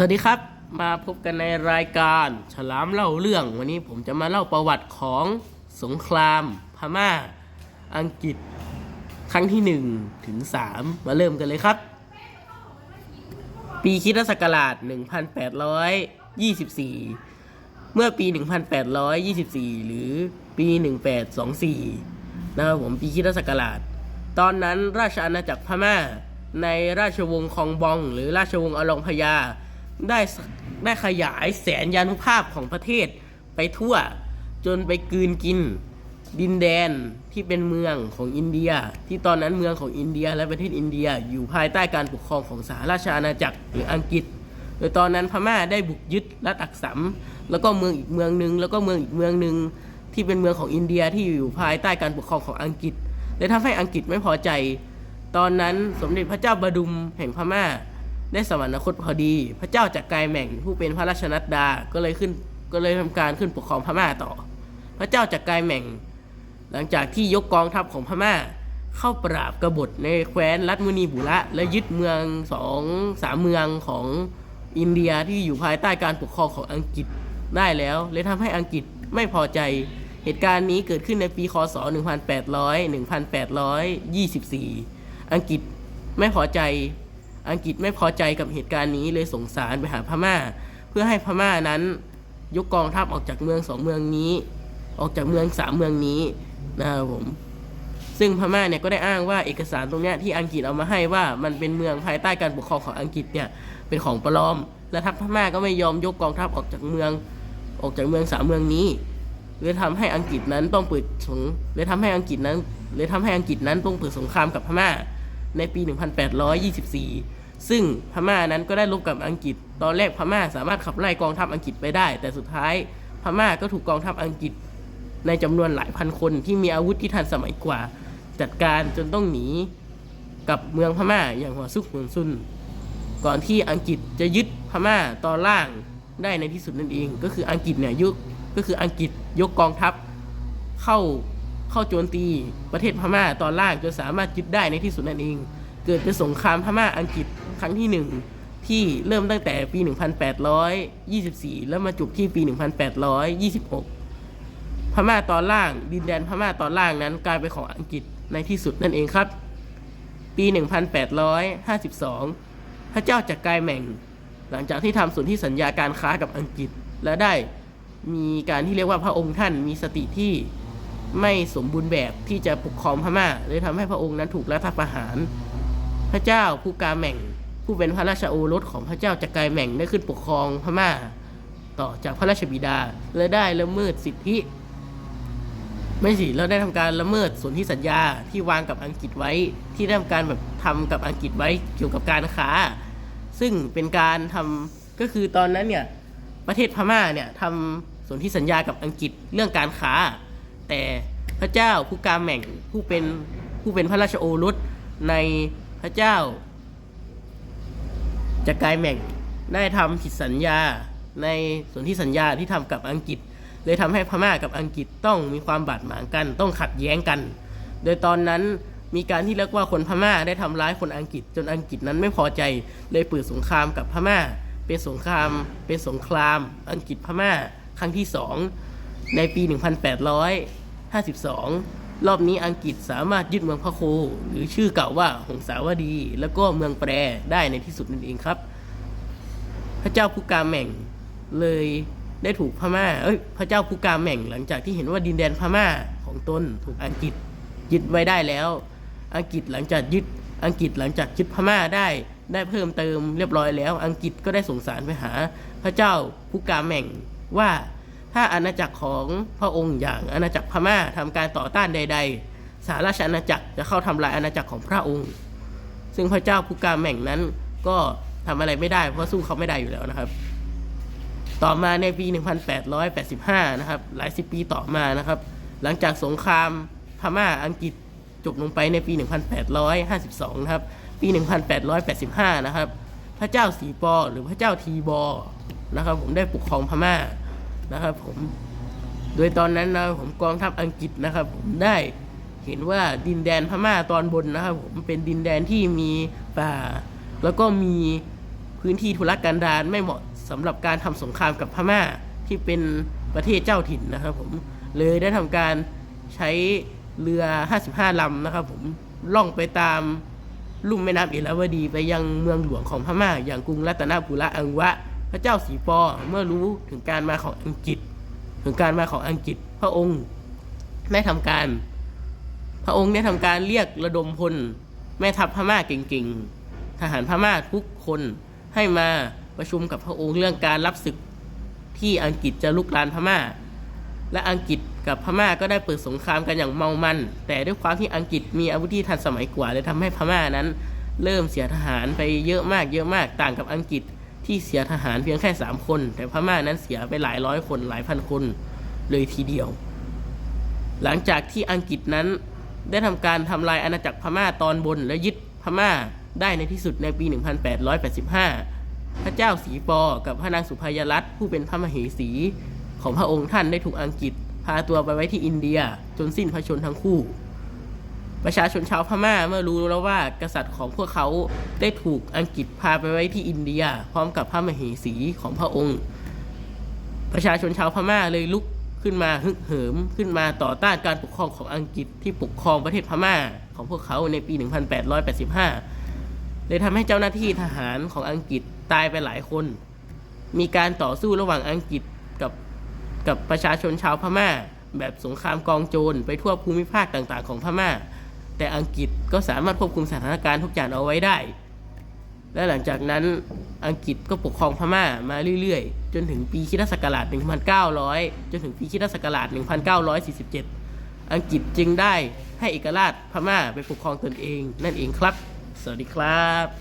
สวัสดีครับ มาพบกันในรายการฉลามเล่าเรื่อง วันนี้ผมจะมาเล่าประวัติของสงคราม พม่า อังกฤษ ครั้งที่ 1 ถึง 3 มาเริ่มกันเลยครับ ปีคริสตศักราช 1824 เมื่อปี 1824 หรือปี 1824 นะครับผมปีคริสตศักราช ตอนนั้นราชอาณาจักรพม่าในราชวงศ์คองบอง หรือราชวงศ์อลองพยา ได้ได้ขยายแสนยานุภาพของประเทศไปทั่วจนไปกืนกิน ดินแดนที่เป็นเมืองของอินเดีย ที่ตอนนั้นเมืองของอินเดียและประเทศอินเดียอยู่ภายใต้การปกครองของสหราชอาณาจักรหรืออังกฤษ โดยตอนนั้นพม่าได้บุกยึดรัฐอักษมแล้วก็เมืองอีกเมืองหนึ่งแล้วก็เมืองอีกเมืองหนึ่งที่เป็นเมืองของอินเดียที่อยู่ภายใต้การปกครองของอังกฤษเลยทำให้อังกฤษไม่พอใจ ตอนนั้นสมเด็จพระเจ้าบดุมแห่งพม่า ได้สวรรคตพอดี พระเจ้าจักรายแม่งผู้เป็นพระราชนัดดา ก็เลยขึ้นก็เลยทำการขึ้นปกครองพม่าต่อ พระเจ้าจักรายแม่ง หลังจากที่ยกกองทัพของพม่า เข้าปราบกบฏในแคว้นรัฐมุนีบุระ และยึดเมืองสองสามเมืองของอินเดียที่อยู่ภายใต้การปกครองของอังกฤษได้แล้ว เลยทำให้อังกฤษไม่พอใจ เหตุการณ์นี้เกิดขึ้นในปีคศ 1800 1824 อังกฤษไม่พอใจ อังกฤษไม่พอใจกับเหตุการณ์นี้เลยส่งสารไปหาพม่า เพื่อให้พม่านั้นยกกองทัพออกจากเมืองสองเมืองนี้ ออกจากเมืองสามเมืองนี้นะครับผมซึ่งพม่าเนี่ยก็ได้อ้างว่าเอกสารตรงเนี้ยที่อังกฤษเอามาให้ว่ามันเป็นเมืองภายใต้การปกครองของอังกฤษเนี่ยเป็นของปลอม และทัพพม่าก็ไม่ยอมยกกองทัพออกจากเมืองออกจากเมืองสามเมืองนี้เลยทำให้อังกฤษนั้นต้องเปิดสงเลยทำให้อังกฤษนั้นเลยทำให้อังกฤษนั้นต้องเปิดสงครามกับพม่า ในปี 1824 ซึ่งพม่านั้นก็ได้รบกับอังกฤษ ตอนแรกพม่าสามารถขับไล่กองทัพอังกฤษไปได้ แต่สุดท้ายพม่าก็ถูกกองทัพอังกฤษ ในจำนวนหลายพันคนที่มีอาวุธที่ทันสมัยกว่า จัดการจนต้องหนีกับเมืองพม่าอย่างหัวซุกหัวซุน ก่อนที่อังกฤษจะยึดพม่าตอนล่างได้ในที่สุดนั่นเอง ก็คืออังกฤษเนี่ยยุก็คืออังกฤษยกกองทัพเข้า เข้าโจมตีประเทศพม่าตอนล่างจนสามารถยึดได้ในที่สุดนั่นเอง เกิดเป็นสงครามพม่าอังกฤษครั้งที่หนึ่งที่เริ่มตั้งแต่ปี 1824 แล้วมาจบที่ปี 1826 พม่าตอนล่าง ดินแดนพม่าตอนล่างนั้นกลายเป็นของอังกฤษในที่สุดนั่นเองครับ ปี 1852 พระเจ้าจักรายแหม่ง หลังจากที่ทำสนธิสัญญาการค้ากับอังกฤษและได้มีการที่เรียกว่าพระองค์ท่านมีสติที่ ไม่สมบูรณ์แบบที่จะปกครองพม่าเลยทำให้พระองค์นั้นถูกรัฐประหาร พระเจ้าผู้กาแหม่ง ผู้เป็นพระราชโอรสของพระเจ้าจักรายแหม่งได้ขึ้นปกครองพม่า ต่อจากพระราชบิดาและได้ละเมิดสิทธิ ไม่สิเราได้ทำการละเมิดสนธิสัญญาที่วางกับอังกฤษไว้ ที่ได้ทำการแบบทำกับอังกฤษไว้เกี่ยวกับการค้า ซึ่งเป็นการทำก็คือตอนนั้นเนี่ยประเทศพม่าเนี่ยทำสนธิสัญญากับอังกฤษเรื่องการค้า แต่พระเจ้าผู้กาแหม่งผู้เป็นผู้เป็นพระราชโอรสในพระเจ้าจักรายแหม่งได้ทำผิดสัญญาในส่วนธิสัญญาที่ทำกับอังกฤษ เลยทำให้พม่ากับอังกฤษต้องมีความบาดหมางกัน ต้องขัดแย้งกัน โดยตอนนั้นมีการที่เรียกว่าคนพม่าได้ทำร้ายคนอังกฤษ จนอังกฤษนั้นไม่พอใจเลยเปิดสงครามกับพม่า เป็นสงครามเป็นสงคราม อังกฤษพม่าครั้งที่สองในปี 52 รอบนี้อังกฤษสามารถยึดเมืองพะโค หรือชื่อเก่าว่าหงสาวดี แล้วก็เมืองแปรได้ในที่สุดนั่นเองครับ พระเจ้าพุกาแม่งเลยได้ถูกพม่า เอ้ย พระเจ้าพุกาแม่งหลังจากที่เห็นว่าดินแดนพม่าของตนถูกอังกฤษยึดไว้ได้แล้ว อังกฤษหลังจากยึด อังกฤษหลังจากยึดพม่าได้ ได้เพิ่มเติมเรียบร้อยแล้ว อังกฤษก็ได้ส่งสารไปหา พระเจ้าพุกาแม่งว่า ถ้าอาณาจักรของพระองค์อย่างอาณาจักรพม่าทำการต่อต้านใด ๆสหราชอาณาจักรจะเข้าทำลายอาณาจักรของพระองค์ ซึ่งพระเจ้าพุกาแม่งนั้นก็ทำอะไรไม่ได้เพราะสู้เขาไม่ได้อยู่แล้วนะครับ ต่อมาในปี 1885 นะครับ หลายสิบปีต่อมานะครับ หลังจากสงครามพม่าอังกฤษจบลงไปในปี 1852 นะครับ ปี 1885 นะครับ พระเจ้าสีปอหรือพระเจ้าทีบอนะครับ ผมได้ปกครองพม่า นะครับผมโดยตอนนั้นนะผมกองทัพอังกฤษนะครับ ผมได้เห็นว่าดินแดนพม่าตอนบนนะครับ ผมเป็นดินแดนที่มีป่า แล้วก็มีพื้นที่ทุรกันดารไม่เหมาะสำหรับการทำสงครามกับพม่าที่เป็นประเทศเจ้าถิ่นนะครับ ผมเลยได้ทำการใช้เรือ 55ลำนะครับ ผมล่องไปตามลุ่มแม่น้ำเอราวดี ไปยังเมืองหลวงของพม่า อย่างกรุงรัตนบุรีอังวะ พระเจ้าสีปอเมื่อรู้ถึงการมาของอังกฤษ ถึงการมาของอังกฤษ พระองค์ได้ทำการ พระองค์ได้ทำการเรียกระดมพลแม่ทัพพม่าเก่งๆ ทหารพม่าทุกคนให้มาประชุมกับพระองค์เรื่องการรับศึกที่อังกฤษจะลุกลานพม่า และอังกฤษกับพม่าก็ได้เปิดสงครามกันอย่างเมามัน แต่ด้วยความที่อังกฤษมีอาวุธที่ทันสมัยกว่าเลยทำให้พม่านั้น เริ่มเสียทหารไปเยอะมากเยอะมากต่างกับอังกฤษ ที่เสียทหารเพียงแค่สามคน แต่พม่านั้นเสียไปหลายร้อยคนหลายพันคนเลยทีเดียว หลังจากที่อังกฤษนั้นได้ทำการทำลายอาณาจักรพม่าตอนบนและยึดพม่าได้ในที่สุดในปี 1885 พระเจ้าสีปอกับพระนางสุภายรัตน์ผู้เป็นพระมเหสี ของพระองค์ท่านได้ถูกอังกฤษ พาตัวไปไว้ที่อินเดีย จนสิ้นพระชนทั้งคู่ ประชาชนชาวพม่าเมื่อรู้แล้วว่ากษัตริย์ของพวกเขาได้ถูกอังกฤษพาไปไว้ที่อินเดีย พร้อมกับพระมเหสีของพระองค์ ประชาชนชาวพม่าเลยลุกขึ้นมาฮึกเหิมขึ้นมาต่อต้านการปกครองของอังกฤษที่ปกครองประเทศพม่าของพวกเขาในปี 1885 เลยทำให้เจ้าหน้าที่ทหารของอังกฤษตายไปหลายคน มีการต่อสู้ระหว่างอังกฤษกับกับประชาชนชาวพม่า แบบสงครามกองโจรไปทั่วภูมิภาคต่างๆ ของพม่า แต่อังกฤษก็สามารถควบคุมสถานการณ์ทุกอย่างเอาไว้ได้ และหลังจากนั้นอังกฤษก็ปกครองพม่ามาเรื่อยๆ จนถึงปีคิดศักราช 1900 จนถึงปีคิดศักราช 1947 อังกฤษจึงได้ให้เอกราชพม่าไปปกครองตนเองนั่นเองครับ สวัสดีครับ